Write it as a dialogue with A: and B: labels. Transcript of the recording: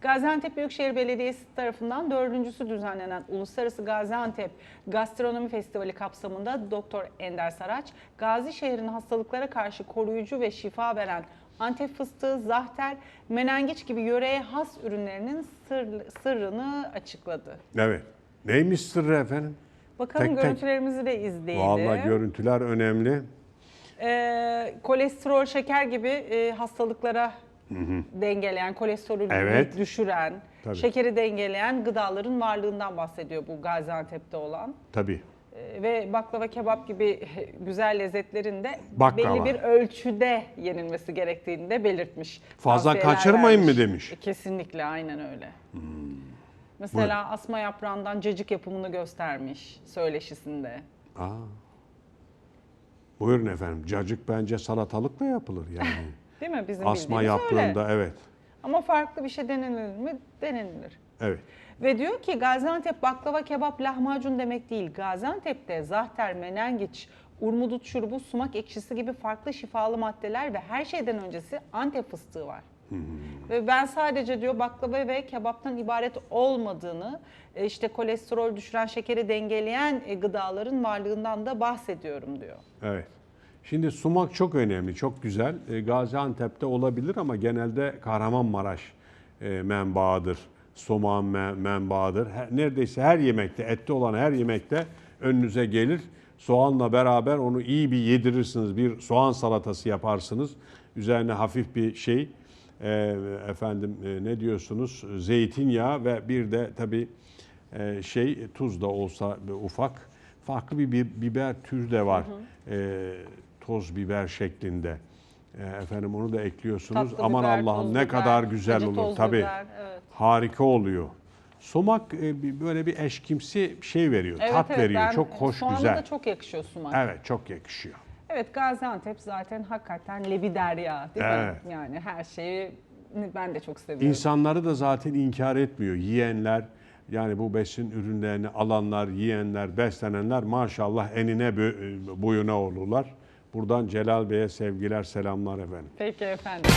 A: Gaziantep Büyükşehir Belediyesi tarafından dördüncüsü düzenlenen Uluslararası Gaziantep Gastronomi Festivali kapsamında Doktor Ender Saraç, Gazi şehrinin hastalıklara karşı koruyucu ve şifa veren Antep fıstığı, zahter, menengiç gibi yöreye has ürünlerinin sır- sırrını açıkladı.
B: Evet. Neymiş sırrı efendim?
A: Bakalım
B: Tek tek.
A: görüntülerimizi de izleyelim.
B: Vallahi görüntüler önemli.
A: Ee, kolesterol, şeker gibi e, hastalıklara dengeleyen, kolesterolü
B: Evet.
A: düşüren,
B: Tabii.
A: şekeri dengeleyen gıdaların varlığından bahsediyor bu Gaziantep'te olan.
B: Tabii.
A: Ee, ve baklava kebap gibi güzel lezzetlerin de
B: Baklava.
A: belli bir ölçüde yenilmesi gerektiğini de belirtmiş.
B: Fazla
A: Tavsiyeler
B: kaçırmayın mı demiş?
A: E, Kesinlikle aynen öyle. Mesela asma yaprağından cacık yapımını göstermiş söyleşisinde.
B: Aa. Buyurun efendim. Cacık bence salatalıkla yapılır yani.
A: Değil mi? Bizim
B: Asma
A: bildiğimiz öyle.
B: evet.
A: Ama farklı bir şey denenilir mi? Denenilir.
B: Evet.
A: Ve diyor ki Gaziantep baklava kebap lahmacun demek değil. Gaziantep'te zahter, menengiç, urmudut şurubu, sumak ekşisi gibi farklı şifalı maddeler ve her şeyden öncesi Antep fıstığı var. Ve ben sadece diyor baklava ve kebaptan ibaret olmadığını, e, işte kolesterol düşüren, şekeri dengeleyen e, gıdaların varlığından da bahsediyorum diyor.
B: Evet. Şimdi sumak çok önemli, çok güzel. E, Gaziantep'te olabilir ama genelde Kahramanmaraş e, menbaıdır. Sumağın me- menbaıdır. Her- neredeyse her yemekte, etli olan her yemekte önünüze gelir. Soğanla beraber onu iyi bir yedirirsiniz. Bir soğan salatası yaparsınız. Üzerine hafif bir şey, e, efendim e, ne diyorsunuz? Zeytinyağı ve bir de tabii e, şey tuz da olsa ufak farklı bir bi- biber türü de var. E, toz biber şeklinde. E, efendim onu da ekliyorsunuz.
A: Tatlı
B: Aman
A: biber,
B: Allah'ım
A: toz
B: ne
A: biber,
B: kadar güzel
A: acı
B: olur
A: toz
B: tabii.
A: biber, evet.
B: Harika oluyor. Somak e, bir- böyle bir eşkimsi şey veriyor, tat veriyor.
A: ben-
B: çok hoş,
A: soğanla
B: güzel.
A: da çok yakışıyor sumak.
B: Evet, çok yakışıyor.
A: Evet Gaziantep zaten hakikaten lebi derya değil
B: Evet.
A: mi? Yani her şeyi ben de çok seviyorum.
B: İnsanları da zaten inkar etmiyor. Yiyenler, yani bu besin ürünlerini alanlar, yiyenler, beslenenler maşallah enine bö- boyuna olurlar. Buradan Celal Bey'e sevgiler, selamlar efendim.
A: Peki efendim.